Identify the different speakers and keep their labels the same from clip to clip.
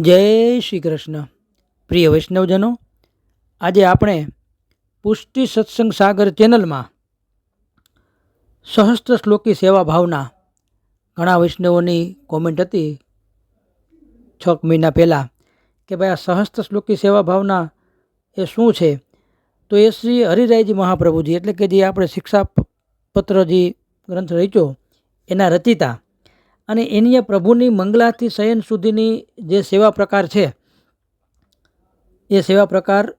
Speaker 1: જય શ્રી કૃષ્ણ. પ્રિય વૈષ્ણવજનો, આજે આપણે પુષ્ટિ સત્સંગ સાગર ચેનલમાં સહસ્ત્ર શ્લોકી સેવા ભાવના ઘણા વૈષ્ણવોની કોમેન્ટ હતી. છ મહિના પહેલાં કે ભાઈ આ સહસ્ત્ર શ્લોકી સેવા ભાવના એ શું છે? તો એ શ્રી હરિરાયજી મહાપ્રભુજી, એટલે કે જે આપણે શિક્ષા પ- પત્ર જે ગ્રંથ રચ્યો, એના રચિતા અને એની પ્રભુની મંગલાથી શયન સુધીની જે સેવા પ્રકાર છે, એ સેવા પ્રકાર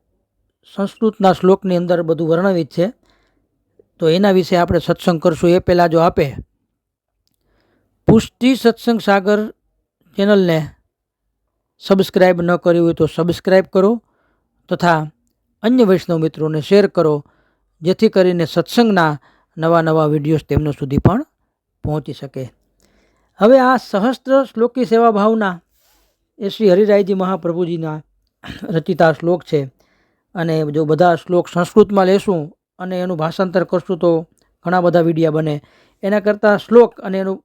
Speaker 1: સંસ્કૃતના શ્લોકની અંદર બધું વર્ણવિત છે. તો એના વિશે આપણે સત્સંગ કરશું. એ પહેલાં જો આપે. પુષ્ટિ સત્સંગ સાગર ચેનલને સબસ્ક્રાઈબ ન કરી હોય તો સબસ્ક્રાઈબ કરો તથા અન્ય વૈષ્ણવ મિત્રોને શેર કરો, જેથી કરીને સત્સંગના નવા નવા વિડીયોઝ તેમનો સુધી પણ પહોંચી શકે. હવે આ સહસ્ત્ર શ્લોકી સેવા ભાવના એ શ્રી હરિરાયજી મહાપ્રભુજીના રચિતા શ્લોક છે. અને જો બધા શ્લોક સંસ્કૃતમાં લેશું અને એનું ભાષાંતર કરશું તો ઘણા બધા વિડીયા બને. એના કરતાં શ્લોક અને એનું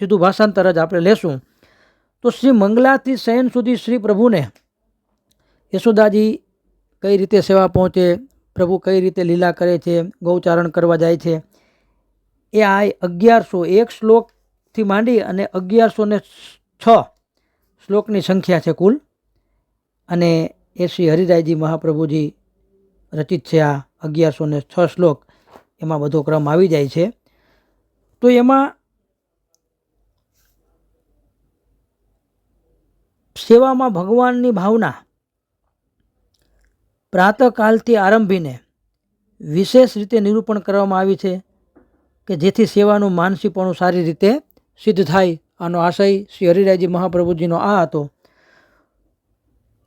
Speaker 1: સીધું ભાષાંતર જ આપણે લેશું. તો શ્રી મંગલાથી શયન સુધી શ્રી પ્રભુને યશોદાજી કઈ રીતે સેવા પહોંચે, પ્રભુ કઈ રીતે લીલા કરે છે, ગૌચારણ કરવા જાય છે, એ આ અગિયારસો એક શ્લોકથી માંડી અને અગિયારસો ને છ શ્લોકની સંખ્યા છે કુલ. અને એ શ્રી હરિરાયજી મહાપ્રભુજી રચિત છે આ અગિયારસો ને છ શ્લોક. એમાં બધો ક્રમ આવી જાય છે. તો એમાં સેવામાં ભગવાનની ભાવના પ્રાતકાલથી આરંભીને વિશેષ રીતે નિરૂપણ કરવામાં આવી છે કે જેથી સેવાનું માનસીપણું સારી રીતે સિદ્ધ થાય. આનો આશય શ્રી હરિરાયજી મહાપ્રભુજીનો આ હતો.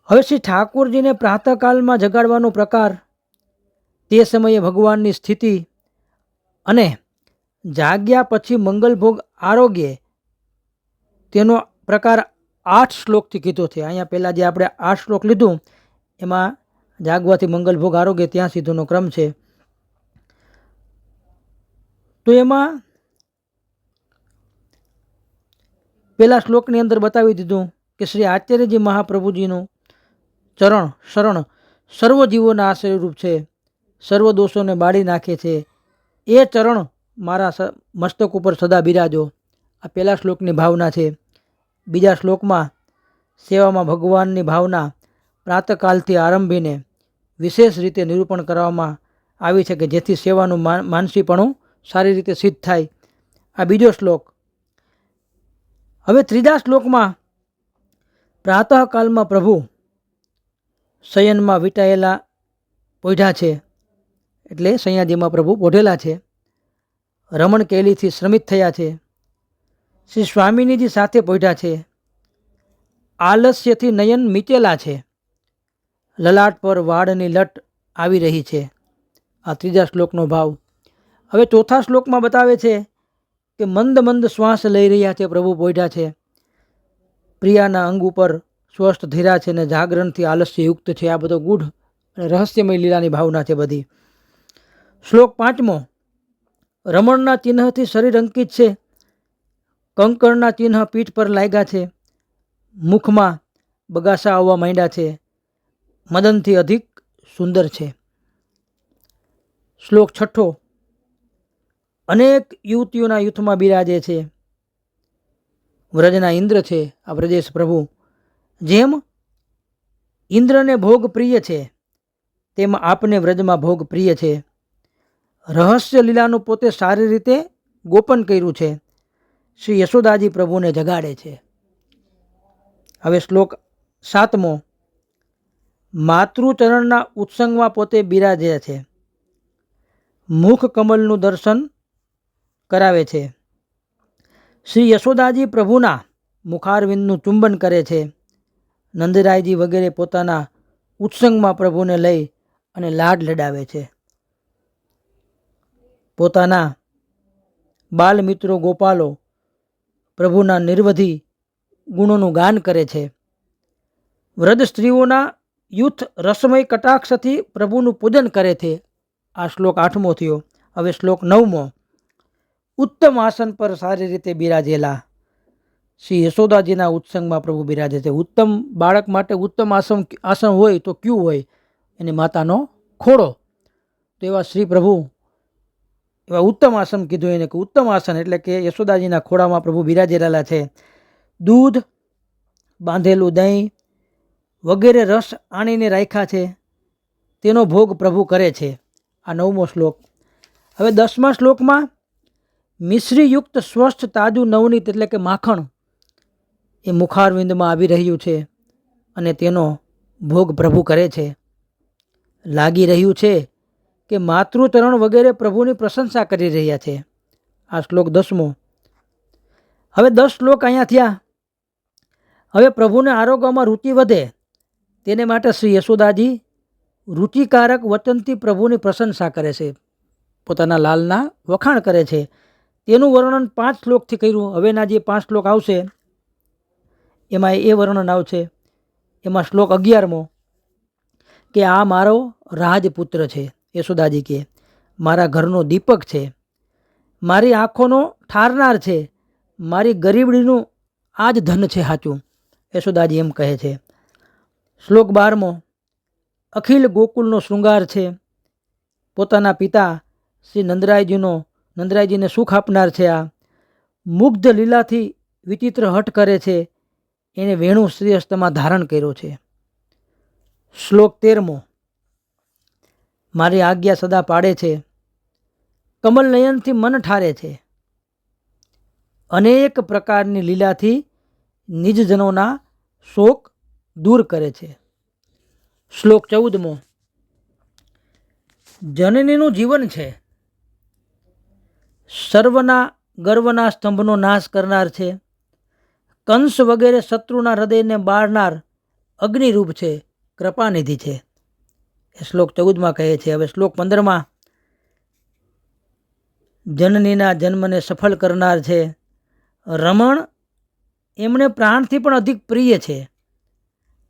Speaker 1: હવે શ્રી ઠાકોરજીને પ્રાતકાલમાં જગાડવાનો પ્રકાર. તે સમયે ભગવાનની સ્થિતિ અને જાગ્યા પછી મંગલભોગ આરોગ્ય તેનો પ્રકાર આઠ શ્લોકથી કીધો છે. અહીંયા પહેલાં જે આપણે આઠ શ્લોક લીધું, એમાં જાગવાથી મંગલભોગ આરોગ્ય ત્યાં સુધીનો ક્રમ છે. તો એમાં પહેલા શ્લોકની અંદર બતાવી દીધું કે શ્રી આચાર્યજી મહાપ્રભુજીનું ચરણ, શરણ સર્વ જીવોના આશ્રયરૂપ છે, સર્વ દોષોને બાળી નાખે છે. એ ચરણ મારા મસ્તક ઉપર સદા બિરાજો. આ પહેલા શ્લોકની ભાવના છે. બીજા શ્લોકમાં, સેવામાં ભગવાનની ભાવના પ્રાતકાલથી આરંભીને વિશેષ રીતે નિરૂપણ કરવામાં આવી છે કે જેથી સેવાનું માન- માનસીપણું સારી રીતે સિદ્ધ થાય. આ બીજો શ્લોક હવે ત્રીજા શ્લોકમાં, પ્રાતઃકાલમાં પ્રભુ શયનમાં વીંટાયેલા પોઢા છે, એટલે સૈયાજીમાં પ્રભુ પોઢેલા છે, રમણ કેલીથી શ્રમિત થયા છે, શ્રી સ્વામિનીજી સાથે પોઢા છે, આલસ્યથી નયન મીચેલા છે, લલાટ પર વાળની લટ આવી રહી છે. આ ત્રીજા શ્લોકનો ભાવ હવે ચોથા શ્લોકમાં બતાવે છે કે મંદ મંદ શ્વાસ લઈ રહ્યા છે પ્રભુ પોઢ્યા છે. પ્રિયાના અંગ ઉપર સ્વસ્થ ધીરા છે ને જાગરણથી આલસ્યયુક્ત છે. આ બધો ગૂઢ અને રહસ્યમય લીલાની ભાવના છે બધી. શ્લોક પાંચમો. રમણના ચિહ્નથી શરીર અંકિત છે. કંકણના ચિહ્ન પીઠ પર લાગ્યા છે. મુખમાં બગાસા આવવા માંડ્યા છે. મદનથી અધિક સુંદર છે. શ્લોક છઠ્ઠો. અનેક યુવતીઓના યુથમાં બિરાજે છે. વ્રજના ઇન્દ્ર છે, આ વ્રજેશ પ્રભુ. જેમ ઇન્દ્રને ભોગ પ્રિય છે, તેમ આપને વ્રજમાં ભોગ પ્રિય છે. રહસ્ય લીલાનું પોતે સારી રીતે ગોપન કર્યું છે. શ્રી યશોદાજી પ્રભુને જગાડે છે. હવે શ્લોક સાતમો. માતૃચરણના ઉત્સંગમાં પોતે બિરાજે છે. મુખ કમલનું દર્શન કરાવે છે. શ્રી યશોદાજી પ્રભુના મુખારવિંદનું ચુંબન કરે છે. નંદરાયજી વગેરે પોતાના ઉત્સંગમાં પ્રભુને લઈ અને લાડ લડાવે છે. પોતાના બાલમિત્રો ગોપાલો પ્રભુના નિર્વધિ ગુણોનું ગાન કરે છે. વૃદ્ધ સ્ત્રીઓના યુથ રસમય કટાક્ષથી પ્રભુનું પૂજન કરે છે. આ શ્લોક આઠમો થયો. હવે શ્લોક નવમો. ઉત્તમ આસન પર સારી રીતે બિરાજેલા શ્રી યશોદાજીના ઉત્સંગમાં પ્રભુ બિરાજે છે. ઉત્તમ બાળક માટે ઉત્તમ આસન આસન હોય તો ક્યુ હોય? એની માતાનો ખોડો તો એવા શ્રી પ્રભુ એવા ઉત્તમ આસન કીધું એને કે ઉત્તમ આસન એટલે કે યશોદાજીના ખોડામાં પ્રભુ બિરાજેલા છે. દૂધ, બાંધેલું દહીં વગેરે રસ આણીને રાખ્યા છે. તેનો ભોગ પ્રભુ કરે છે. આ નવમો શ્લોક. હવે દસમા શ્લોકમાં મિશ્રીયુક્ત સ્વસ્થ તાજું નવનીત એટલે કે માખણ એ મુખારવિંદમાં આવી રહ્યું છે અને તેનો ભોગ પ્રભુ કરે છે. લાગી રહ્યું છે કે માતૃતરણ વગેરે પ્રભુની પ્રશંસા કરી રહ્યા છે. આ શ્લોક દસમો. હવે દસ શ્લોક અહીંયા થયા. હવે પ્રભુને આરોગ્યમાં રુચિ વધે તેને માટે શ્રી યશોદાજી રુચિકારક વચનથી પ્રભુની પ્રશંસા કરે છે. પોતાના લાલના વખાણ કરે છે. તેનું વર્ણન પાંચ શ્લોકથી કર્યું. હવેના જે પાંચ શ્લોક આવશે, એમાં એ વર્ણન આવશે. એમાં શ્લોક અગિયારમો કે આ મારો રાજપુત્ર છે. યશોદાજી કે મારા ઘરનો દીપક છે. મારી આંખોનો ઠારનાર છે. મારી ગરીબડીનું આ જ ધન છે સાચું. યશોદાજી એમ કહે છે. શ્લોક બારમો, અખિલ ગોકુલનો શૃંગાર છે. પોતાના પિતા શ્રી નંદરાયજીનો નંદરાયજીને સુખ આપનાર છે આ. મુગ્ધ લીલાથી વિચિત્ર હટ કરે છે. એને વેણુ શ્રીહસ્તમાં ધારણ કર્યો છે. શ્લોક તેરમો. મારી આજ્ઞા સદા પાડે છે. કમલ નયનથી મન ઠારે છે. અનેક પ્રકારની લીલાથી નિજજનોના શોક દૂર કરે છે. શ્લોક ચૌદમો. જનનીનું જીવન છે. સર્વના ગર્વના સ્તંભનો નાશ કરનાર છે. કંસ વગેરે શત્રુના હૃદયને બાળનાર અગ્નિરૂપ છે, કૃપાનિધિ છે. એ શ્લોક ચૌદમાં કહે છે, હવે શ્લોક પંદરમાં, જનનીના જન્મને સફળ કરનાર છે. રમણ એમણે પ્રાણથી પણ અધિક પ્રિય છે.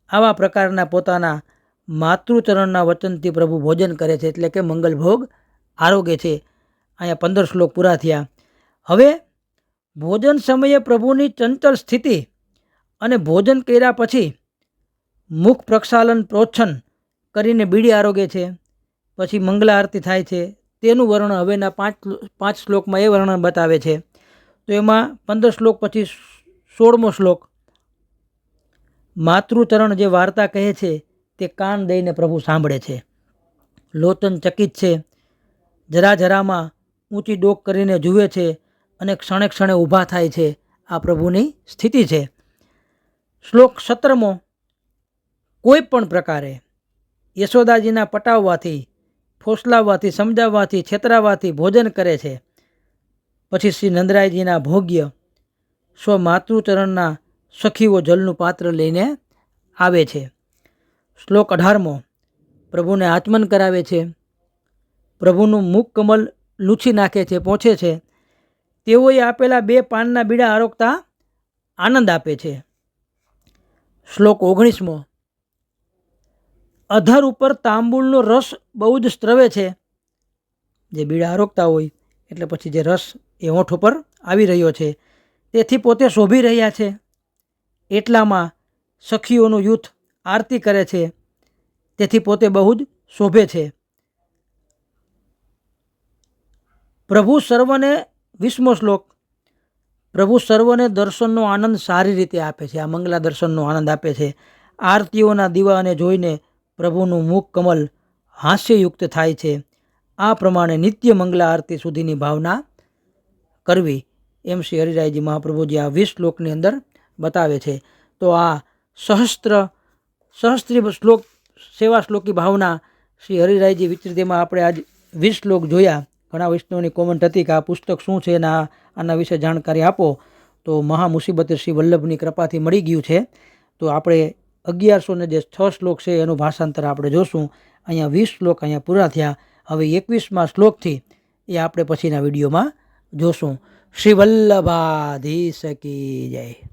Speaker 1: આવા પ્રકારના પોતાના માતૃચરણના વચનથી પ્રભુ ભોજન કરે છે, એટલે કે મંગલભોગ આરોગ્ય છે. અહીંયા પંદર શ્લોક પૂરા થયા. હવે ભોજન સમયે પ્રભુની ચંચલ સ્થિતિ અને ભોજન કર્યા પછી મુખ પ્રક્ષાલન પ્રોચ્છન કરીને બીડી આરોગે છે, પછી મંગલા આરતી થાય છે, તેનું વર્ણન હવેના પાંચ પાંચ શ્લોકમાં એ વર્ણન બતાવે છે. તો એમાં પંદર શ્લોક પછી સોળમો શ્લોક, માતૃચરણ જે વાર્તા કહે છે તે કાન દઈને પ્રભુ સાંભળે છે. લોચન ચકિત છે. જરા જરામાં ઊંચી ડોક કરીને જુએ છે અને ક્ષણે ક્ષણે ઊભા થાય છે. આ પ્રભુની સ્થિતિ છે. શ્લોક સત્રમો, કોઈ પણ પ્રકારે યશોદાજીના પટાવવાથી, ફોસલાવવાથી, સમજાવવાથી, છેતરાવવાથી ભોજન કરે છે. પછી શ્રી નંદરાયજીના ભોગ્ય સ્વ માતૃચરણના સખીઓ જલનું પાત્ર લઈને આવે છે. શ્લોક અઢારમો, પ્રભુને આચમન કરાવે છે. પ્રભુનું મુખ કમલ લૂછી નાખે છે પહોંચે છે. તેઓએ આપેલા બે પાનના બીડા આરોગતા આનંદ આપે છે. શ્લોક ઓગણીસમો. અધર ઉપર તાંબુલનો રસ બહુ જ સ્ત્રવે છે. જે બીડા આરોગતા હોય, એટલે પછી જે રસ એ હોઠ ઉપર આવી રહ્યો છે. તેથી પોતે શોભી રહ્યા છે. એટલામાં સખીઓનું યુથ આરતી કરે છે. તેથી પોતે બહુ જ શોભે છે. પ્રભુ સર્વને વિસ્મો શ્લોક, પ્રભુ સર્વને દર્શનનો આનંદ સારી રીતે આપે છે. આ મંગલા દર્શનનો આનંદ આપે છે. આરતીઓના દીવાને જોઈને પ્રભુનું મુખ કમલ હાસ્યયુક્ત થાય છે. આ પ્રમાણે નિત્ય મંગલા આરતી સુધીની ભાવના કરવી એમ શ્રી હરિરાયજી મહાપ્રભુજી આ વીસ શ્લોકની અંદર બતાવે છે. તો આ સહસ્ત્ર, સહસ્ત્રી શ્લોક, સેવા શ્લોકી ભાવના શ્રી હરિરાયજી વિચરિતમાં આપણે આજ વીસ શ્લોક જોયા. ઘણા વૈષ્ણવની કોમેન્ટ હતી કે આ પુસ્તક શું છે અને આના વિશે જાણકારી આપો. તો મહા મુસીબતે શ્રી વલ્લભની કૃપાથી મળી ગયું છે. તો આપણે અગિયારસો ને જે છ શ્લોક છે એનું ભાષાંતર આપણે જોશું. અહીંયા વીસ શ્લોક અહીંયા પૂરા થયા. હવે એકવીસમાં શ્લોકથી એ આપણે પછીના વિડીયોમાં જોશું. શ્રી વલ્લભાધી શકી જય.